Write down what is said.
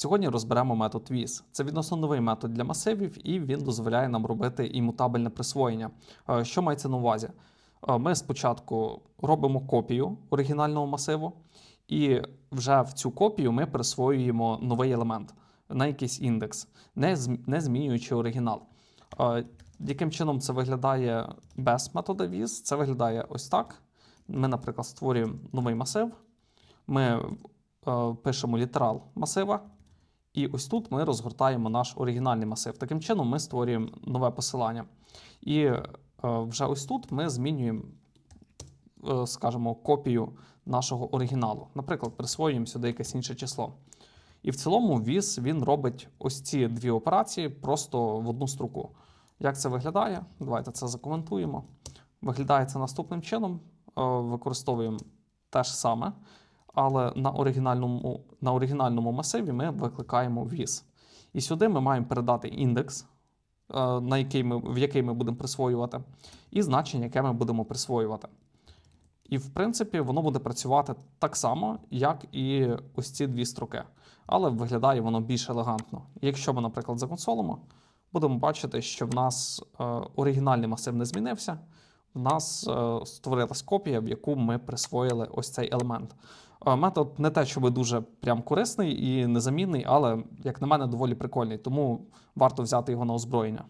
Сьогодні розберемо метод WIS. Це відносно новий метод для масивів, і він дозволяє нам робити імутабельне присвоєння. Е, Що мається на увазі? Е, Ми спочатку робимо копію оригінального масиву, і вже в цю копію ми присвоюємо новий елемент на якийсь індекс, не, змінюючи оригінал. Е, Яким чином це виглядає без методу WIS? Це виглядає ось так. Ми, наприклад, створюємо новий масив. Ми пишемо літерал масива, і ось тут ми розгортаємо наш оригінальний масив. Таким чином, ми створюємо нове посилання. І е, вже ось тут ми змінюємо, е, скажімо, копію нашого оригіналу. Наприклад, присвоюємо сюди якесь інше число. І в цілому віз він робить ось ці дві операції просто в одну строку. Як це виглядає? Давайте це закоментуємо. Виглядає це наступним чином. Е, Використовуємо те ж саме, але на оригінальному, на оригінальному масиві ми викликаємо віз. І сюди ми маємо передати індекс, е, на який ми, в який ми будемо присвоювати, і значення, яке ми будемо присвоювати. І, в принципі, воно буде працювати так само, як і ось ці дві строки. Але виглядає воно більш елегантно. Якщо ми, наприклад, законсолимо, будемо бачити, що в нас е, оригінальний масив не змінився. В нас е, створилась копія, в яку ми присвоїли ось цей елемент. Е, метод не те, щоб дуже прям корисний і незамінний, але, як на мене, доволі прикольний, тому варто взяти його на озброєння.